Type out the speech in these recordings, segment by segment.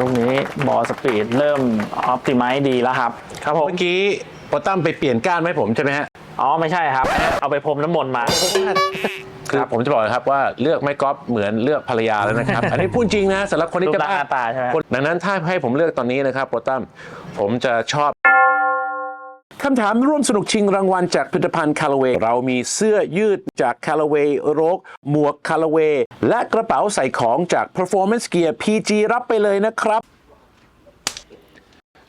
ลูกนี้บอลสปีดเริ่มออ t ติไม e ดีแล้วครับ ครับผม เมื่อกี้โปรตั้มไปเปลี่ยนก้านไหมผมใช่ไหมฮะ อ๋อ ไม่ใช่ครับ เอาไปพรมน้ำมนต์มา คือผมจะบอกนะครับว่าเลือกไม่ก๊อฟเหมือนเลือกภรรยาแล้วนะครับ อันนี้พูดจริงนะสำหรับคนที่รูปจะร่างหน้าตาใช่ไหมคนดังนั้นถ้าให้ผมเลือกตอนนี้นะครับโปรตั้มผมจะชอบ คำถามร่วมสนุกชิงรางวัลจากผลิตภัณฑ์คาราเวเรามีเสื้อยืดจากคาราเวโรกหมวกคาราเวและกระเป๋าใส่ของจาก Performance Gear PG รับไปเลยนะครับ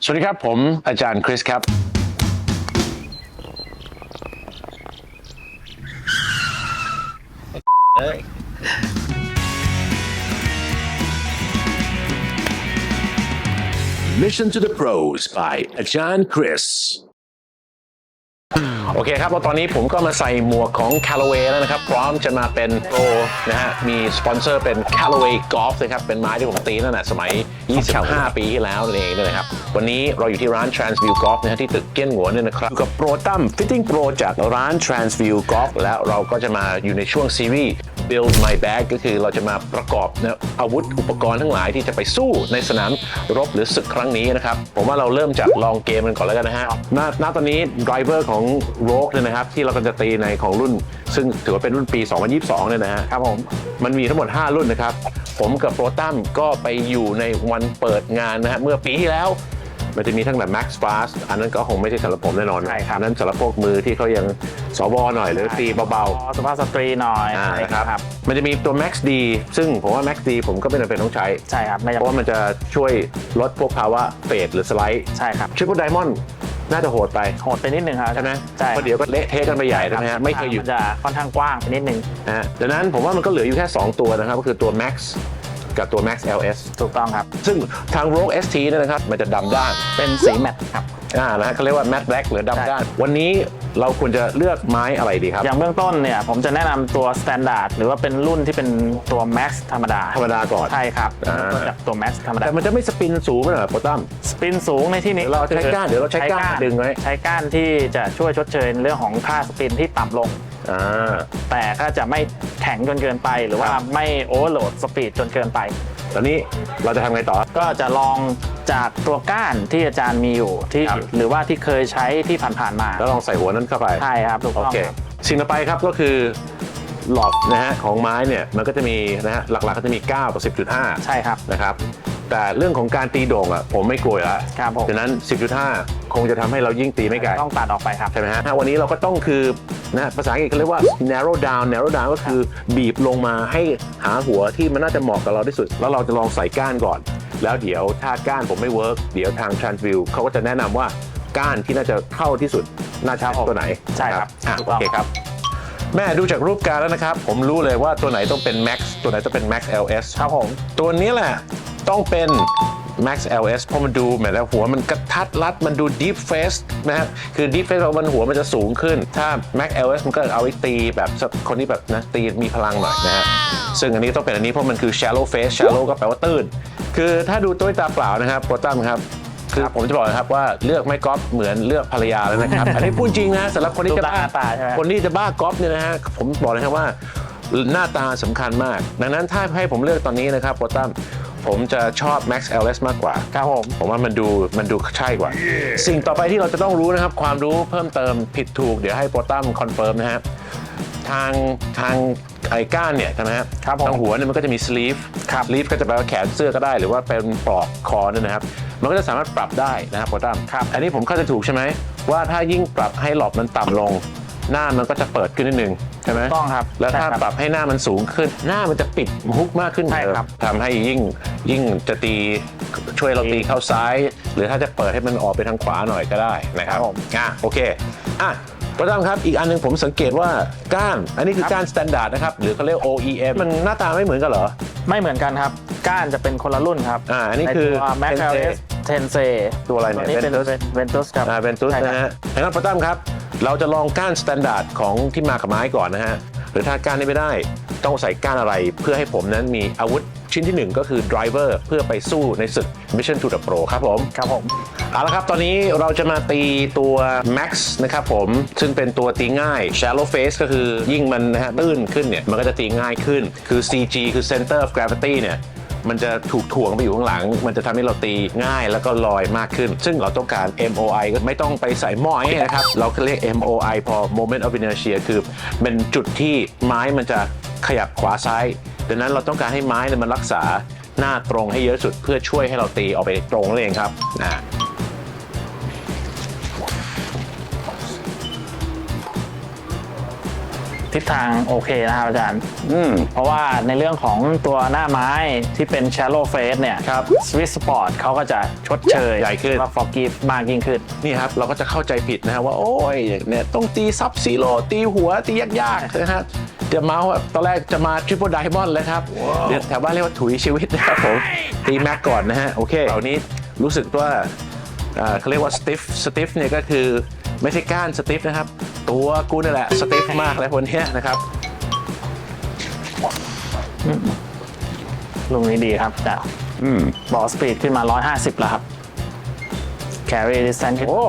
สวัสดีครับผมอาจารย์คริสครับ Mission to the Pros by อาจารย์คริสโอเคครับแล้วตอนนี้ผมก็มาใส่หมวกของ Callaway แล้วนะครับ พร้อมจะมาเป็นโปรนะฮะ มีสปอนเซอร์เป็น Callaway Golf นะครับ เป็นไม้ที่ผมตีนั่นแหละสมัย 25 ปีที่แล้วนั่นเองนะครับ วันนี้เราอยู่ที่ร้าน Transview Golf นะฮะที่ตึกเกี้ยนหัวเนี่ยนะครับ อยู่กับโปรตั้ม Fitting Pro จากร้าน Transview Golf แล้วเราก็จะมาอยู่ในช่วงซีรีส์ Build My Bag ก็คือเราจะมาประกอบนะอาวุธอุปกรณ์ทั้งหลายที่จะไปสู้ในสนามรบหรือศึกครั้งนี้นะครับ ผมว่าเราเริ่มจากลองเกมกันก่อนแล้วกันนะฮะณณตอนนี้ไดรเวอร์ของ Rogue เนี่ยนะครับ ที่เราก็จะตีในของรุ่น ซึ่งถือว่าเป็นรุ่นปี 2022 เนี่ยนะฮะครับผมมันมีทั้งหมด 5 รุ่นนะครับ ผมกับโปรตัมก็ไปอยู่ในวันเปิดงานนะฮะเมื่อปีที่แล้ว มันจะมีทั้งแบบ Max Fast อันนั้นก็คงไม่ใช่สำหรับผมแน่นอนใช่ครับ อันนั้นสำหรับพวกมือที่เขายังสวหน่อยหรือตีเบาอ๋อสุภาพสตรีหน่อยๆอ่าอะไรนะครับมันจะมีตัว Max D ซึ่งผมว่า Max D ผมก็ไม่จำเป็นต้องใช้ ใช่ครับไม่เพจำราะเป็นว่ามันจะช่วยลดพวกภาวะเฟดหรือสไลด์ใช่ครับ Triple Diamond น่าจะโหดไปโหดไปนิดนึงครับใช่ไหมใช่เพราะเดี๋ยวก็เละเทะกันไปใหญ่นะฮะไม่เคยหยุด นจะค่อนข้างกว้างไปนิดนึง นะฮะดังนั้นผมว่ามันก็เหลืออยู่แค่ 2 ตัวนะครับ ก็คือตัว Max กับตัว Max LS ถูกต้องครับ ซึ่งทาง Rogue ST เนี่ยนะครับ มันจะดำด้าน เป็นสีแมตต์ครับ อ่านะฮะเขาเรียกว่า matte black หรือใช่ดำด้าน วันนี้เราควรจะเลือกไม้อะไรดีครับ อย่างเบื้องต้นเนี่ยผมจะแนะนำตัว Standard หรือว่าเป็นรุ่นที่เป็นตัว Max ธรรมดาธรรมดาก่อน ใช่ครับอ่า เริ่มต้นจากตัว Max ธรรมดาแต่มันจะไม่สปินสูงเหรอโปรตัม สปินสูงในที่นี้เดี๋ยวเราใช้ก้านเดี๋ยวเราใช้ก้านดึงไว้ ใช้ก้านที่จะช่วยชดเชยในเรื่องของค่าสปินที่ต่ำลงอ่า แต่ก็จะไม่แข็งจนเกินไปหรือว่าครับไม่โอเวอร์โหลดสปีดจนเกินไป ตอนนี้เราจะทำไงต่อ ก็จะลองจากตัวก้านที่อาจารย์มีอยู่ที่ครับ หรือว่าที่เคยใช้ที่ผ่านๆมาแล้วลองใส่หัวนั้นเข้าไป ใช่ครับถูกโอต้องเคครับ สิ่งต่อไปครับก็คือหลอดนะฮะของไม้เนี่ยมันก็จะมีนะฮะหลักๆก็จะมี9กับ10.5ใช่ครับ นะครับ แต่เรื่องของการตีโด่งอะผมไม่กลัวอยู่แล้วครับผมฉะนั้น 10.5 คงจะทำให้เรายิ่งตีไม่ไกล ต้องตัดออกไปครับ ใช่ไหมฮะ วันนี้เราก็ต้องคือนะภาษาอังกฤษเขาเรียกว่า narrow down narrow down ก็คือบีบลงมาให้หาหัวที่มันน่าจะเหมาะกับเราที่สุด แล้วเราจะลองใส่ก้านก่อน แล้วเดี๋ยวถ้าก้านผมไม่เวิร์กเดี๋ยวทาง Transview เขาก็จะแนะนำว่าก้านที่น่าจะเข้าที่สุดน่าจะเป็นตัวไหนใช่ครับอะถูกโอต้อง เคครับ แม่ดูจากรูปการแล้วนะครับ ผมรู้เลยว่าตัวไหนต้องเป็น Max ตัวไหนต้องเป็น Max LS ครับผม ตัวนี้แหละ ต้องเป็น Max LS เพราะมันดูเหมือนแล้วหัวมันกระทัดรัดมันดู deep face นะฮะคือ deep face เรามันหัวมันจะสูงขึ้น ถ้า Max LS มันก็เอาไว้ตีแบบคนที่แบบนะตีมีพลังหน่อยนะฮะซึ่งอันนี้ต้องเป็นอันนี้เพราะมันคือ shallow face shallow ก็แปลว่าตื้น คือถ้าดูด้วยตาเปล่านะครับโปรตัมครับคือผมจะบอกนะครับว่าเลือกไม่ก๊อฟเหมือนเลือกภรรยาแล้วนะครับ อันนี้พูดจริงนะสำหรับคนที่จะบ้ารูปร่างหน้าตาใช่ไหมคนที่จะบ้ากอล์ฟเนี่ยนะฮะผมบอกเลยครับว่าหน้าตาสำคัญมาก ดังนั้นถ้าให้ผมเลือกตอนนี้นะครับโปรตัม ผมจะชอบ Max LS มากกว่า ครับผม ผมว่ามันดูมันดูใช่กว่า สิ่งต่อไปที่เราจะต้องรู้นะครับ ความรู้เพิ่มเติมผิดถูก เดี๋ยวให้โปรตัมคอนเฟิร์มนะฮะทางทางไอ้ก้านเนี่ยนะฮะครับผมทางหัวเนี่ยมันก็จะมีสลีฟครับสลีฟก็จะแปลว่าแขนเสื้อก็ได้ หรือว่าเป็นปลอกคอเนี่ยนะครับ มันก็จะสามารถปรับได้นะครับโปรตัมครับ อันนี้ผมเข้าใจถูกใช่ไหมว่าถ้ายิ่งปรับให้หลอบมันต่ำลง หน้ามันก็จะเปิดขึ้นนิดนึง ใช่ไหมต้องครับแล้วถ้าใช่ครับปรับให้หน้ามันสูงขึ้น หน้ามันจะปิดฮุกมากขึ้นใช่ครับทำให้ยิ่งยิ่งจะตีช่วยเราตีเข้าซ้าย หรือถ้าจะเปิดให้มันออกไปทางขวาหน่อยก็ได้นะครับครับผมอะโอเคอะประจำครับอีกอันหนึงผมสังเกตว่าก้าน อันนี้คือก้านสแตนดาร์ดนะครับหรือเขาเรียก OEM มันหน้าตาไม่เหมือนกันเหรอ ไม่เหมือนกันครับ ก้านจะเป็นคนละรุ่นครับอ่าอันนี้คือใตัว Max Tensei LS Tense ตัวอะไรเนี่ยนี้เป็น Ventus Ventus ครับอ่าเป็นตุ๊ดใช่ครับ นะฮะดังนั้นประตั้มครับ เราจะลองก้านสแตนดาร์ดของที่มากับไม้ก่อนนะฮะ หรือถ้าก้านนี้ไม่ได้ ต้องใส่ก้านอะไร เพื่อให้ผมนั้นมีอาวุธชิ้นที่หนึ่งก็คือ driver เพื่อไปสู้ในศึก Mission to the Pro ครับผม ครับผม เอาละครับ ตอนนี้เราจะมาตีตัว Max นะครับผม ซึ่งเป็นตัวตีง่าย shallow face ก็คือยิ่งมันนะฮะตื้นขึ้นเนี่ย มันก็จะตีง่ายขึ้น คือ CG คือ center of gravity เนี่ย มันจะถูกถ่วงไปอยู่ข้างหลัง มันจะทำให้เราตีง่ายแล้วก็ลอยมากขึ้น ซึ่งเราต้องการ MOI ก็ไม่ต้องไปใส่หม้อยนะครับ เราเรียก MOI พอ moment of inertia คือเป็นจุดที่ไม้มันจะขยับขวาซ้ายดังนั้นเราต้องการให้ไม้เนี่ยมันรักษาหน้าตรงให้เยอะสุดเพื่อช่วยให้เราตีออกไปตรงนั่นเองครับนะ ทิศทางโอเคนะครับอาจารย์ อืม เพราะว่าในเรื่องของตัวหน้าไม้ที่เป็น shallow face เนี่ยครับ Swiss Sport เขาก็จะชดเชยใหญ่ขึ้นว่า forgive มากยิ่งขึ้น นี่ครับ เราก็จะเข้าใจผิดนะฮะว่า โอ้ยเนี่ยต้องตีซับซีโร่ตีหัวตียากๆนะฮะเดี๋ยวเมาส์อะตอนแรกจะมาทริปเปิลไดมอนด์เลยครับเดี๋ยวแถวบ้านเรียกว่าถุยชีวิตนะครับผมตีแม็กก่อนนะฮะโอเคคราวนี้รู้สึกว่าอ่าเขาเรียกว่าสติฟสติฟเนี่ยก็คือไม่ใช่ก้านสติฟนะครับ ตัวกูนี่แหละสติฟมากเลยวันนี้นะครับลุงนี้ดีครับจากอืมบอลสปีดขึ้นมา 150 แล้วครับ carry distance ขึ้นโอ้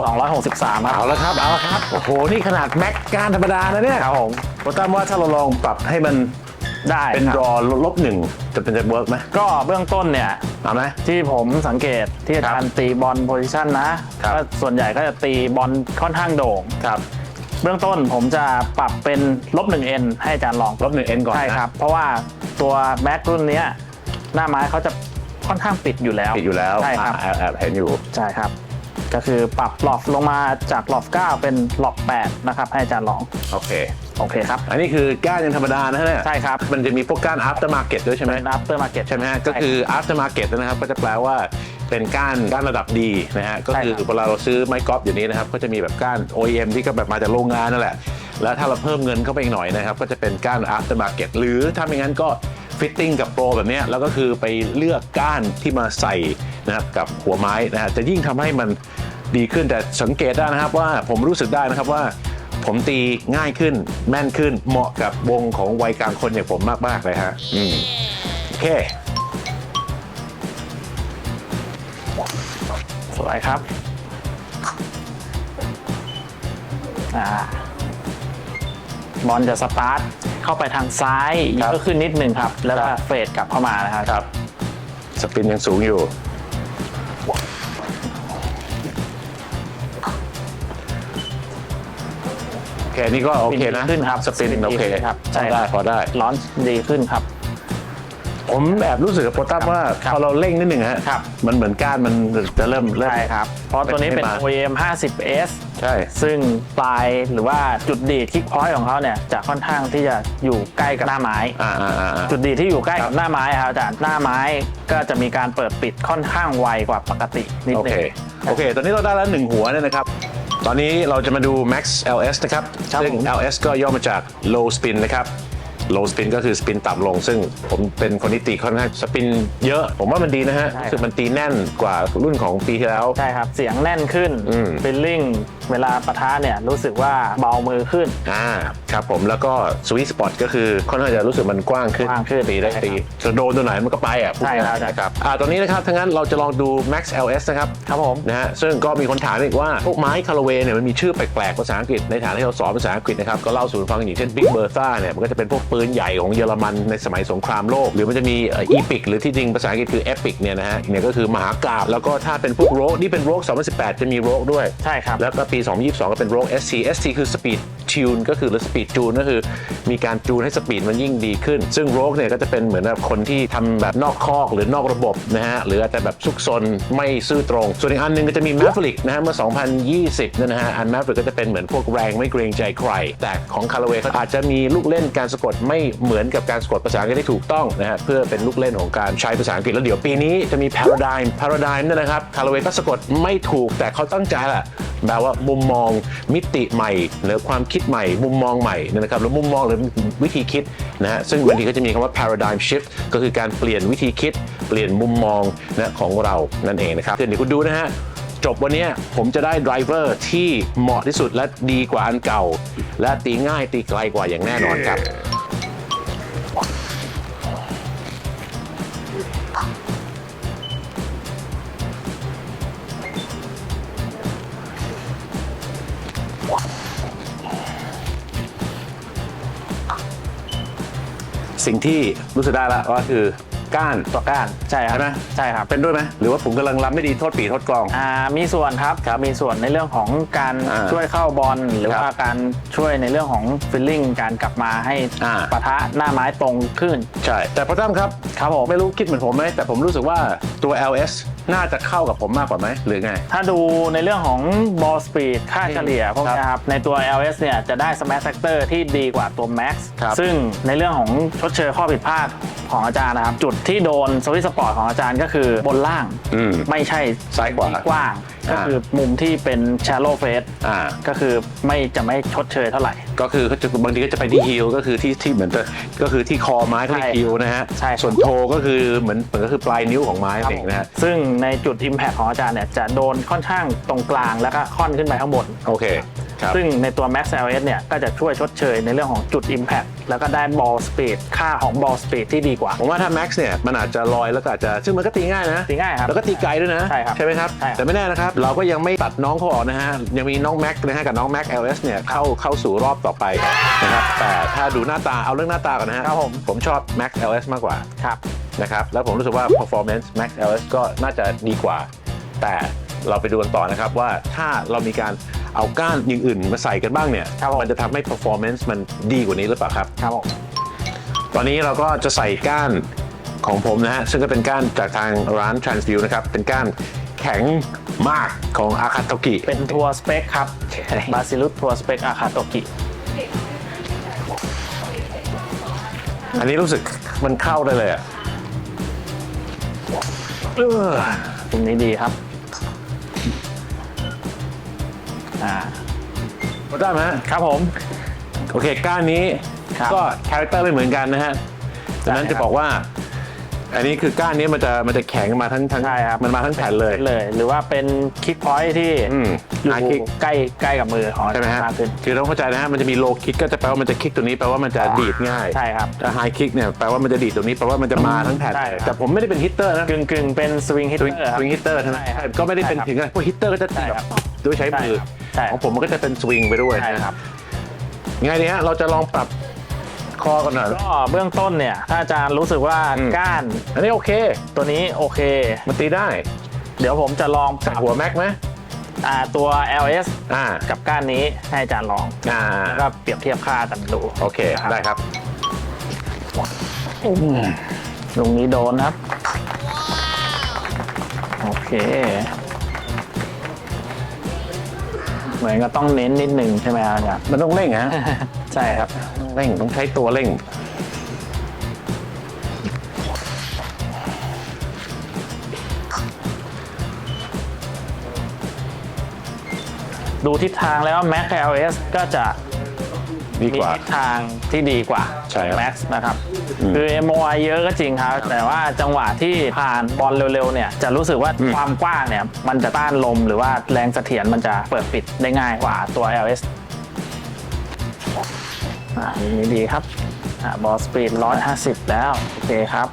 263ครับเอาละครับ เอาละครับ โอ้โห นี่ขนาดแม็กก้านธรรมดานะเนี่ยครับผมโปรตั้มว่าถ้าเราลองปรับให้มันได้เป็นครับรอลบหนึ่งจะเป็นจะเวิร์กไหมก็เบื้องต้นเนี่ยเอาไหมที่ผมสังเกตที่อาจารย์ตีบอลโพซิชันนะครับก็ส่วนใหญ่ก็จะตีบอลค่อนข้างโด่งครับ เบื้องต้นผมจะปรับเป็นลบ 1 n ให้อาจารย์ลองลบหนึ่งเอ็นก่อนนะ ใช่ครับ เพราะว่าตัวแม็กรุ่นเนี้ยหน้าไม้เขาจะค่อนข้างปิดอยู่แล้ว ปิดอยู่แล้วใช่ครับ อ่าแอบแอบเห็นอยู่ ใช่ครับ ก็คือปรับหลอฟลงมาจากหลอฟ9เป็นหลอฟ8นะครับให้อาจารย์ลองโอเค โอเคครับ อันนี้คือก้านยังธรรมดานะฮะเนี่ยใช่ครับ มันจะมีพวกก้าน after market ด้วยใช่ไหมเป็น after market ใช่ไหมฮะก็คือ after market นะครับ ก็จะแปลว่า เป็นก้านก้านระดับดีนะฮะก็คือใช่ครับ เวลาเราซื้อไม้กอล์ฟอย่างนี้นะครับก็จะมีแบบก้าน OEM ที่ก็แบบมาจากโรงงานนั่นแหละ แล้วถ้าเราเพิ่มเงินเข้าไปอีกหน่อยนะครับ ก็จะเป็นก้าน after market หรือถ้าไม่งั้นก็ฟิตติ้งกับโปรแบบเนี้ยแล้วก็คือไปเลือกก้านที่มาใส่นะครับกับหัวไม้นะฮะจะยิ่งทำให้มันดีขึ้นแต่สังเกตได้นะครับว่าผมรู้สึกได้นะครับว่า ผมตีง่ายขึ้นแม่นขึ้นเหมาะกับวงของวัยกลางคนอย่างผมมากๆเลยฮะอืมโอเค วยครับอ่าบอลจะสตาร์ทเข้าไปทางซ้ายครับก็ขึ้นนิดนึงครับ แล้วก็ครับเฟดกลับเข้ามานะครับครับ สปินยังสูงอยู่ โอเค นี่ก็โอเคนะ ขึ้นครับสปินสปินโอเคดีขึ้นครับใช่ใช่ได้พอได้ร้อนดีขึ้นครับ ผมแอบรู้สึกกับโปรตัมว่าครับพอเราเร่งนิดหนึ่งฮะครับมันเหมือนก้านมันจะเริ่มเริ่มใช่ครับ เพราะตัวนี้เป็นไม่มา OEM 50S ใช่ ซึ่งปลายหรือว่าจุดดีดคิกพอยต์ของเขาเนี่ยจะค่อนข้างที่จะอยู่ใกล้กับหน้าไม้อ่าอ่าอ่าจุดดีดที่อยู่ใกล้ครักับบหน้าไม้ครับอาจารย์หน้าไม้ก็จะมีการเปิดปิดค่อนข้างไวกว่าปกตินิดโอนึเคงโอเค ตอนนี้เราได้แล้วหนึ่งหัวเนี่ยนะครับตอนนี้เราจะมาดู Max LS นะครับครับซึ่งผม LS ก็ย่อมาจาก low spin นะครับ low spin ก็คือสปินต่ำลง ซึ่งผมเป็นคนที่ตีค่อนข้างสปินเยอะ ผมว่ามันดีนะฮะใช่รู้สึกมันตีแน่นกว่ารุ่นของปีที่แล้ว ใช่ครับ เสียงแน่นขึ้นอืม ฟิลลิ่งเวลาปะทะเนี่ยรู้สึกว่าเบามือขึ้น อ่าครับผมแล้วก็สวิ t สปอตก็คือค่อนข้างจะรู้สึกมันกว้างขึ้นกว้างขึ้นตีได้ใช่ครับตีจะโดนตัวไหนมันก็ไปอะพูดใช่ครับ ง่ายๆนะครับอ่าตอนนี้นะครับทั้างนั้นเราจะลองดู Max LS นะครับ ครับผม นะฮะซึ่งก็มีคนถามอีกว่าพวกไม้คาราเวเนี่ยมันมีชื่อแปลกๆภาษาอังกฤษในฐานะที่เราสอนภาษาอังกฤษนะครับ ก็เล่าสู่กันฟังอย่างเช่น Big Bertha เนี่ยมันก็จะเป็นพวกปืนใหญ่ของเยอรมันในสมัยสงครามโลก หรือมันจะมีอีพิกหรือที่จริงภาษาอังกฤษคือ Epic เนี่ยนะฮะเนี่ยก็คือมหากาบแล้วก็ถ้าเป็นพวกโรกนี่เป็นโรก2018 จะมีโรกด้วยใช่ครับแล้วก็ปี 2022 ก็เป็น Rogue ST ST คือ Speed Tune ก็คือหรือ Speed Tune ก็คือ มีการจูนให้สปีดมันยิ่งดีขึ้น ซึ่ง Rogue เนี่ยก็จะเป็นเหมือนแบบคนที่ทำแบบนอกคอกหรือนอกระบบนะฮะหรืออาจจะแบบซุกซนไม่ซื่อตรง ส่วนอีกอันหนึงก็จะมี Maverick นะฮะเมื่อ 2020เนี่ยนะฮะอัน Maverick ก็จะเป็นเหมือนพวกแรงไม่เกรงใจใคร แต่ของ Callaway เขาอาจจะมีลูกเล่นการสะกดไม่เหมือนกับการสะกดภาษาอังกฤษที่ถูกต้องนะฮะเพื่อเป็นลูกเล่นของการใช้ภาษาอังกฤษแล้วเดี๋ยวปีนี้จะมี Paradigm Paradigm นี่นะครับ Callaway ก็สะกดไม่ถูกแต่เขาตั้งใจแหละแปลว่ามุมมองมิติใหม่หรือความคิดใหม่ มุมมองใหม่นะครับหรือมุมมองหรือวิธีคิดนะฮะซึ่งบางทีก็จะมีคำว่า paradigm shift ก็คือการเปลี่ยนวิธีคิด เปลี่ยนมุมมองนะของเรานั่นเองนะครับเดี๋ยวคุณดูนะฮะจบวันนี้ผมจะได้ไดรเวอร์ที่เหมาะที่สุดและดีกว่าอันเก่า และตีง่ายตีไกลกว่าอย่างแน่นอนครับ สิ่งที่รู้สึกได้แล้วก็คือก้านตัวก้านใช่ครับใช่ไหมใช่ครับ เป็นด้วยไหมหรือว่าผมกำลังรับไม่ดีโทษปีโทษกลอง อ่ามีส่วนครับครับมีส่วนในเรื่องของการอ่าช่วยเข้าบอลหรือครับว่าการช่วยในเรื่องของฟิลลิ่งการกลับมาให้อ่า ปะทะหน้าไม้ตรงขึ้น ใช่ แต่พ่อตั้มครับ ครับผม ไม่รู้คิดเหมือนผมไหมแต่ผมรู้สึกว่าตัว LS น่าจะเข้ากับผมมากกว่าไหมหรือไง ถ้าดูในเรื่องของ ball speed ค่าเฉลี่ยพวกนี้ครับ ในตัว LS เนี่ยจะได้ smash factor ที่ดีกว่าตัว max ครับซึ่งในเรื่องของชดเชยข้อผิดพลาดของอาจารย์นะครับ จุดที่โดนสวิตสปอร์ตของอาจารย์ก็คือบนล่าง อืม ไม่ใช่ซ้ายขวาที่กว้างก็อ่าคือมุมที่เป็น shallow face อ่า ก็คือไม่จะไม่ชดเชยเท่าไหร่ ก็คือเขาจะบางทีก็จะไปที่ฮิลก็คือที่ที่เหมือนจะก็คือที่คอไม้ก็เรียกใช่ฮิลนะฮะใช่ส่วนโทก็คือเหมือนเหมือนก็คือปลายนิ้วของไม้เองนะฮะซึ่งในจุด Impact ของอาจารย์เนี่ยจะโดนค่อนข้างตรงกลางแล้วก็ค่อนขึ้นไปข้างบนโอเคครับซึ่งในตัว Max LS เนี่ยก็จะช่วยชดเชยในเรื่องของจุด Impact แล้วก็ได้ Ball Speed ค่าของ Ball Speed ที่ดีกว่า ผมว่าถ้า Max เนี่ยมันอาจจะลอยแล้วก็อาจจะซึ่งมันก็ตีง่ายนะตีง่ายครับแล้วก็ตีไกลด้วยนะใช่ครับไหมครับใช่ครับแต่ไม่แน่นะครับเราก็ยังไม่ตัดน้องเขาออกนะฮะยังมีน้องแม็กนะฮะกับน้องแม็ก LS เนี่ยเข้าเข้าสู่รอบต่อไปนะครับแต่ถ้าดูหน้าตาเอาเรื่องหน้าตาก่อนนะฮะครับผมผมชอบ Max LS มากกว่าครับนะครับแล้วผมรู้สึกว่า performance Max LS ก็น่าจะดีกว่า แต่เราไปดูกันต่อนะครับว่าถ้าเรามีการ เอาก้านอย่างอื่นมาใส่กันบ้างเนี่ยครับผมมันจะทำให้ performance มันดีกว่านี้หรือเปล่าครับ ครับผมตอนนี้เราก็จะใส่ก้านของผมนะฮะซึ่งก็เป็นก้านจากทางร้าน Transview นะครับเป็นก้านแข็งมากของอาคาโตกิเป็นทัวร์สเปคครับบาซิลุสทัวร์สเปคอาคาโตกิ อันนี้รู้สึกมันเข้าได้เลยอะเออตรงนี้ดีครับ อ่าได้ไหมฮะครับผม โอเคก้านนี้ครับก็คาแรคเตอร์ไม่เหมือนกันนะฮะดังนั้นใช่ครัจะบบอกว่า อันนี้คือก้านนี้มันจะมันจะแข็งมาทั้งทั้งใช่ครับ มันมาทั้งแผ่นเลย เลย หรือว่าเป็นคิกพอยท์ที่อืมอยู่ high kick ใกล้ใกล้กับมือของอาใช่ไหมจารฮะย์มากขึ้น คือต้องเข้าใจนะฮะมันจะมีโลคิกก็จะแปลว่ามันจะคิกตัวนี้แปลว่ามันจะดีดง่ายใช่ครับถ้าไฮคิกเนี่ยแปลว่ามันจะดีดตรงนี้แปลว่ามันจะมาทั้งแผ่นใช่เลยครับ แต่ผมไม่ได้เป็นฮิตเตอร์นะ กึ่งกึ่งๆเป็นสวิงฮิตสเตวิงอร์ครับ สวิงฮิตเตอร์ใช่ไหมใช่ครับก็ไม่ได้เป็นใช่ครับถึงกับพวกฮิตเตอร์ก็จะตีใช่แบครับบด้วยใช้มือ ใช่ครับ ของผมมันก็จะเป็นสวิงไปด้วยใช่นะครับ ไงดีฮะเราจะลองปรับคอกันหน่อย ก็เบื้องต้นเนี่ย ถ้าอาจารย์รู้สึกว่าอืม ก้านอันนี้โอเค ตัวนี้โอเค มันตีได้เดี๋ยวผมจะลองปใส่รับหัวแม็กไหมอ่าตัว LS อ่ากับก้านนี้ให้อาจารย์ลอง อ่าแล้วก็เปรียบเทียบค่ากันดูโอเคนะครับได้ครับลุงนี้โดนครับ โอเค เหมือนก็ต้องเน้นนิดหนึ่งใช่ไหมครับอาจารย์ มันต้องเร่งฮะ ใช่ครับ เร่งต้องใช้ตัวเร่ง ดูทิศทางแล้ว Mac LS ก็จะ ดีมีกว่าทิศทางที่ดีกว่าใช่ครับ Max นะครับ คือ MOI เยอะก็จริงครับ แต่ว่าจังหวะที่ผ่านบอลเร็วๆเนี่ยจะรู้สึกว่าความกว้างเนี่ย มันจะต้านลมหรือว่าแรงเสถียรมันจะเปิดปิดได้ง่ายกว่าตัว LS อ่าอย่างนี้ดีครับอ่าบอลสปีด150 แล้ว โอเคครับ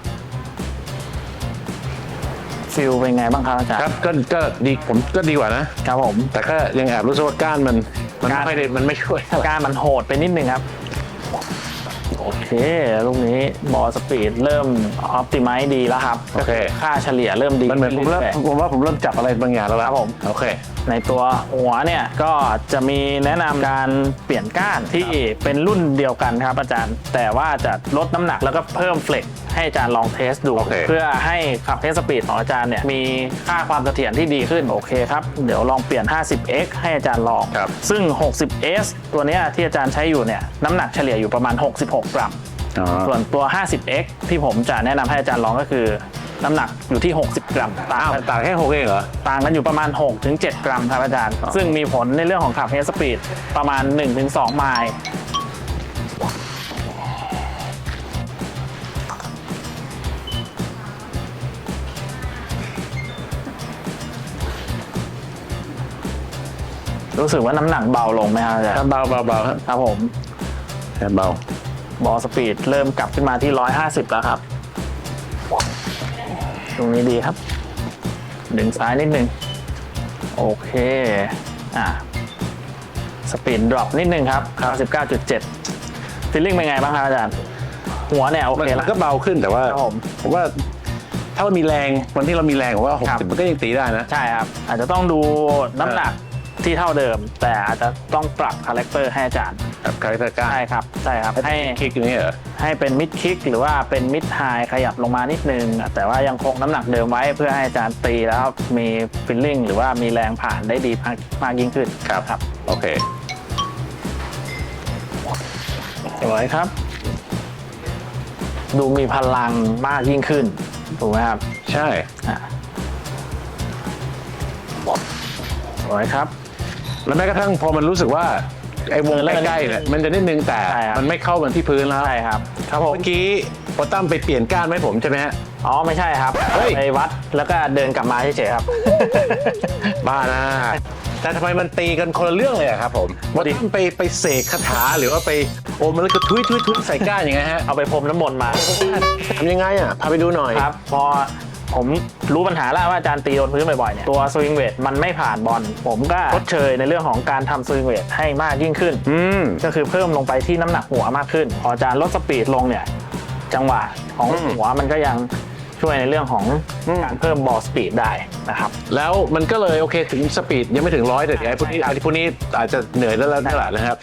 ฟิลเป็นไงบ้างครับอาจารย์ครับก็ก็ดีผมก็ดีกว่านะ ครับผม แต่ก็ยังแอบรู้สึกว่าก้านมัน มันก้านไม่ได้มันไม่ช่วยเท่าไหร่การมันโหดไปนิดนึงครับ โอเคลูกนี้บอลสปีดเริ่มออ t ติไม e ดีแล้วครับโอเคค่าเฉลี่ยเริ่มดีมันเหมือนผมเริ่มรื่ยๆผมว่าผมเริ่มจับอะไรบางอย่างแล้วครับผม โอเค ในตัวหัวเนี่ยก็จะมีแนะนำการเปลี่ยนก้านที่เป็นรุ่นเดียวกันครับอาจารย์ แต่ว่าจะลดน้ำหนักแล้วก็เพิ่มเฟล็กให้อาจารย์ลองเทสดูโอเคเพื่อให้ขับเทสสปีดของอาจารย์เนี่ยมีค่าความเสถียรที่ดีขึ้นโอเคครับ เดี๋ยวลองเปลี่ยน 50x ให้อาจารย์ลองครับซึ่ง 60s ตัวเนี้ยที่อาจารย์ใช้อยู่เนี่ยน้ำหนักเฉลี่ยอยู่ประมาณ 66 กรัมอ๋อส่วนตัว 50x ที่ผมจะแนะนำให้อาจารย์ลองก็คือ น้ำหนักอยู่ที่ 60 กรัมต่างอ้าวกันต่างแค่หกเองเหรอ ต่างกันอยู่ประมาณ 6-7 กรัมครับอาจารย์ ซึ่งมีผลในเรื่องของขับเฮดสปีดประมาณ 1-2 ไมล์รู้สึกว่าน้ำหนักเบาลงไหมครับอาจารครับย์เบาเบาเบาครับครับผม แค่เบา บอลสปีดเริ่มกลับขึ้นมาที่ 150 แล้วครับ ตรงนี้ดีครับ ดึงซ้ายนิดนึง โอเค อ่าสปีดดรอปนิดนึงครับ99.7ฟิลลิ่งเป็นไงบ้างครับอาจารย์ หัวเนี่ยโอมันเคมัละนก็เบาขึ้นแต่ว่าครับผมผมว่าถ้าเรามีแรงวันที่เรามีแรงผมว่าครับ60 มันก็ยังตีได้นะ ใช่ครับ อาจจะต้องดูน้ำหนักที่เท่าเดิม แต่อาจจะต้องปรับคาแรคเตอร์ให้อาจารย์ แบบคาแรคเตอร์กล้าใช่ครับใช่ครับให้คลิกอย่างนี้เหรอให้เป็นมิดคิกหรือว่าเป็นมิดไฮขยับลงมานิดนึง แต่ว่ายังคงน้ำหนักเดิมไว้เพื่อให้อาจารย์ตีแล้วมีฟิลลิ่งหรือว่ามีแรงผ่านได้ดีมากมากยิ่งขึ้นครับครับโอเคสวยครับ ดูมีพลังมากยิ่งขึ้นถูกไหมครับใช่อะสวยครับ แล้วแม้กระทั่งพอมันรู้สึกว่า ไอ้วงเออแล้วมันใกล้ๆเนี่ยมันจะนิดนึงแต่ใช่ครับ มันไม่เข้ากันที่พื้นแล้วใช่ครับ ครับผมเมื่อกี้พอตั้มไปเปลี่ยนก้านไหมผมใช่ไหมฮะ อ๋อไม่ใช่ครับเฮ้ย ไปวัดแล้วก็เดินกลับมาเฉยๆครับ บ้านะแต่ทำไมมันตีกันคนละเรื่องเลยอะครับผมว่าตั้มไปไปเสกคาถาหรือว่าไปโอมมันแล้วก็ทุยทุยทุยใส่ก้านยังไงฮะเอาไปพรมน้ำมนต์มา ทำยังไงอะพาไปดูหน่อย ครับ พอ ผมรู้ปัญหาแล้วว่าอาจารย์ตีโดนพื้นบ่อยๆเนี่ยตัวสวิงเวทมันไม่ผ่านบอลผมก็ชดเชยในเรื่องของการทำสวิงเวทให้มากยิ่งขึ้น อืม ก็คือเพิ่มลงไปที่น้ำหนักหัวมากขึ้น พออาจารย์ลดสปีดลงเนี่ย จังหวะของอืม หัวมันก็ยังช่วยในเรื่องของอืมการเพิ่มบอลสปีดได้นะครับ แล้วมันก็เลยโอเคถึงสปีดยังไม่ถึงร้อยแต่ไอ้พวกนี้ไอ้พวกนี้อาจจะเหนื่อยแล้วแล้วนี่แหละนะครับ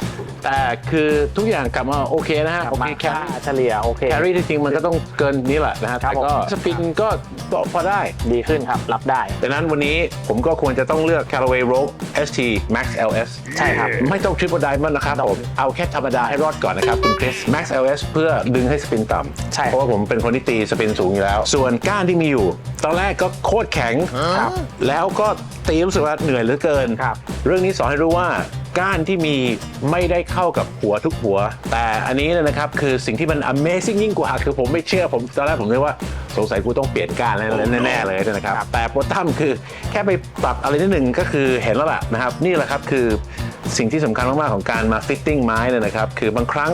แต่คือทุกอย่างกลับมาโอเคนะฮะกลัโอบเคมาแคค่าเฉลี่ยโอเค แครี่จริงๆมันก็ต้องเกินนี้แหละนะฮะครัแต่บก็ผม สปินก็พอได้ ดีขึ้นครับ รับได้ ดังนั้นวันนี้ผมก็ควรจะต้องเลือก Callaway Rogue ST Max LS ใช่ครับไม่ต้อง Triple Diamond นะครับผมเอาแค่ธรรมดาให้รอดก่อนนะครับคุณคริส Max LS เพื่อดึงให้สปินต่ำใช่ เพราะว่าผมเป็นคนที่ตีสปินสูงอยู่แล้ว ส่วนก้านที่มีอยู่ ตอนแรกก็โคตรแข็งครับแล้วก็ตีรู้สึกว่าเหนื่อยเหลือเกิน ครับ เรื่องนี้สอนให้รู้ว่า ก้านที่มีไม่ได้เข้ากับหัวทุกหัว แต่อันนี้เนยนะครับคือสิ่งที่มัน Amazing ยิ่งกว่าคือผมไม่เชื่อผมตอนแรกผมนึกว่าสงสัยกูต้องเปลี่ยนก้านแล้วแน่ๆเลยนะครับ แต่โปรตัมคือแค่ไปปรับอะไรนิดหนึ่งก็คือเห็นแล้วล่ะนะครับ นี่แหละครับคือสิ่งที่สำคัญมากๆของการมาฟิตติ้งไม้เนี่ยนะครับ คือบางครั้ง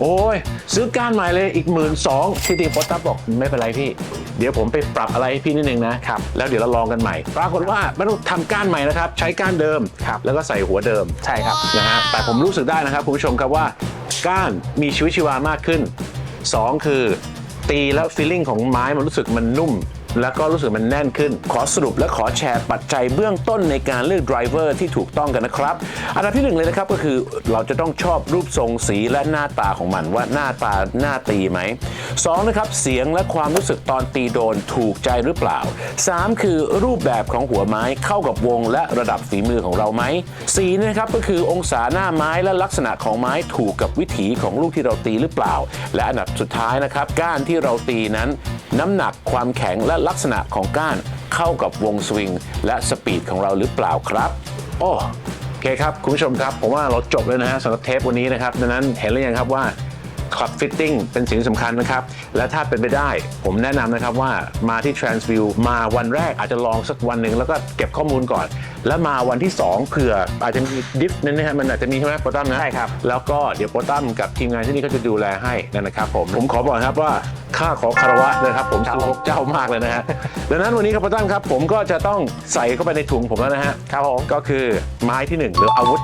โอ้ย ซื้อก้านใหม่เลยอีกหมื่นสองที่จริงโปรตัมบอกไม่เป็นไรพี่ เดี๋ยวผมไปปรับอะไรให้พี่นิดนึงนะครับแล้วเดี๋ยวเราลองกันใหม่ ปรากฏว่าไม่ต้องทำก้านใหม่นะครับ ใช้ก้านเดิม ครับแล้วก็ใส่หัวเดิมใช่ครับ นะฮะแต่ผมรู้สึกได้นะครับคุณผู้ชมครับว่า ก้านมีชีวิตชีวามากขึ้น2คือตีแล้วฟีลลิ่งของไม้มันรู้สึกมันนุ่ม แล้วก็รู้สึกมันแน่นขึ้น ขอสรุปและขอแชร์ปัจจัยเบื้องต้นในการเลือกไดรเวอร์ที่ถูกต้องกันนะครับ อันดับที่หนึ่งเลยนะครับก็คือเราจะต้องชอบรูปทรงสีและหน้าตาของมันว่าหน้าตาหน้าตีไหมสองนะครับเสียงและความรู้สึกตอนตีโดนถูกใจหรือเปล่าสามคือรูปแบบของหัวไม้เข้ากับวงและระดับฝีมือของเราไหมสี่นะครับก็คือองศาหน้าไม้และลักษณะของไม้ถูกกับวิถีของลูกที่เราตีหรือเปล่า และอันดับสุดท้ายนะครับก้านที่เราตีนั้น น้ำหนักความแข็งและลักษณะของก้านเข้ากับวงสวิงและสปีดของเราหรือเปล่าครับ โอ้โอเคครับ คุณผู้ชมครับ ผมว่าเราจบเลยนะฮะสำหรับเทปวันนี้นะครับ ดังนั้นเห็นหรือยังครับว่า คลับฟิตติ้งเป็นสิ่งสำคัญนะครับ และถ้าเป็นไปได้ผมแนะนำนะครับว่ามาที่ Transview มาวันแรกอาจจะลองสักวันหนึ่งแล้วก็เก็บข้อมูลก่อน แล้วมาวันที่ 2เผื่ออาจจะมีดิฟนั่นนะฮะมันอาจจะมีใช่ไหมโปรตัมนะใช่ครับ แล้วก็เดี๋ยวโปรตัมกับทีมงานที่นี่ก็จะดูแลให้นะครับผมผมขอบอกนะครับว่าค่าขอคารวะนะครับผมครับสู้พวกเจ้ามากเลยนะฮะดังนั้นวันนี้ครับโปรตัมครับ ผมก็จะต้องใส่เข้าไปในถุงผมแล้วนะฮะครับผมก็คือไม้ที่ 1 หรืออาวุธ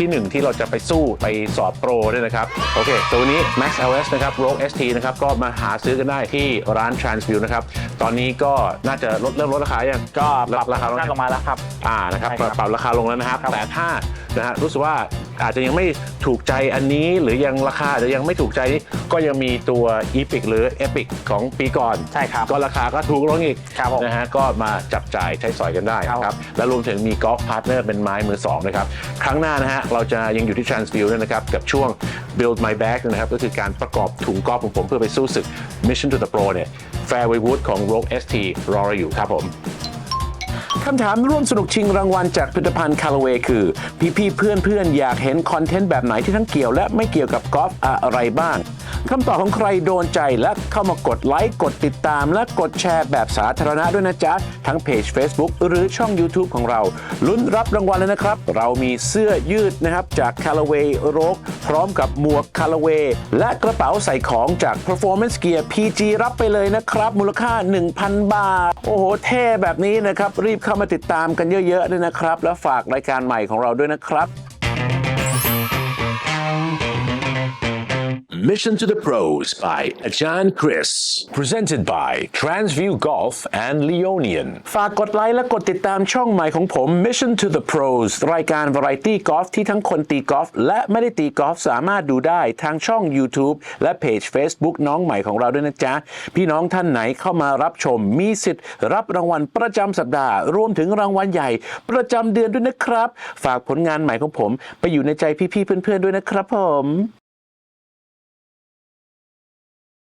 ที่ 1 ที่เราจะไปสู้ไปสอบโปรด้วยนะครับ โอเคตัวนี้ Max LS นะครับ Rogue ST นะครับก็มาหาซื้อกันได้ที่ร้าน Transview นะครับ ตอนนี้ก็น่าจะลดเริ่มลดราคายังก็ปรับราคาลงลงมาแล้วครับอ่านะครับใช่ครับ ปรับราคาลงแล้วนะครับครับแต่ถ้านะฮะรู้สึกว่าอาจจะยังไม่ถูกใจอันนี้หรือยังราคาอาจจะยังไม่ถูกใจนี้ก็ยังมีตัว Epic หรือ Epic ของปีก่อน ใช่ครับ ก็ราคาก็ถูกลงอีกครับผมนะฮะก็มาจับจ่ายใช้สอยกันได้ครับนะครับ และรวมถึงมีกอล์ฟพาร์ทเนอร์เป็นไม้มือสองนะครับ ครั้งหน้านะฮะเราจะยังอยู่ที่ Transview ด้วนะครับกับช่วง Build My Bag นะครับก็คือการประกอบถุงกอล์ฟของผมเพื่อไปสู้ศึก Mission to the Pro เนี่ย Fairway Wood ของ Rogue ST รอเราอยู่ครับผมคำถามร่วมสนุกชิงรางวัลจากผลิตภัณฑ์คาร์เวคือ พี่ๆเพื่อนๆ อยากเห็นคอนเทนต์แบบไหนที่ทั้งเกี่ยวและไม่เกี่ยวกับกอล์ฟอะไรบ้าง คำตอบของใครโดนใจและเข้ามากดไลค์กดติดตาม และกดแชร์แบบสาธารณะด้วยนะจ๊ะ ทั้งเพจ Facebook หรือช่อง YouTube ของเรา ลุ้นรับรางวัลเลยนะครับ เรามีเสื้อยืดนะครับจาก Callaway r o g u พร้อมกับหมวก Callaway และกระเป๋าใส่ของจาก Performance Gear PG รับไปเลยนะครับ มูลค่า 1,000 บาท โอ้โห เท่แบบนี้นะครับ รีบเข้ามาติดตามกันเยอะๆด้วยนะครับ แล้วฝากรายการใหม่ของเราด้วยนะครับ Mission to the Pros by Ajahn Chris. Presented by Transview Golf and Leonian. ฝากกดไลค์และกดติดตามช่องใหม่ของผม Mission to the Pros รายการ Variety Golf ที่ทั้งคนตีกอล์ฟและไม่ได้ตีกอล์ฟสามารถดูได้ทางช่อง YouTube และเพจ Facebook น้องใหม่ของเราด้วยนะจ๊ะ พี่น้องท่านไหนเข้ามารับชมมีสิทธิ์ รับรางวัลประจำสัปดาห์ รวมถึงรางวัลใหญ่ ประจำเดือนด้วยนะครับ ฝากผลงานใหม่ของผม ไปอยู่ในใจพี่ๆเพื่อนๆด้วยนะครับผม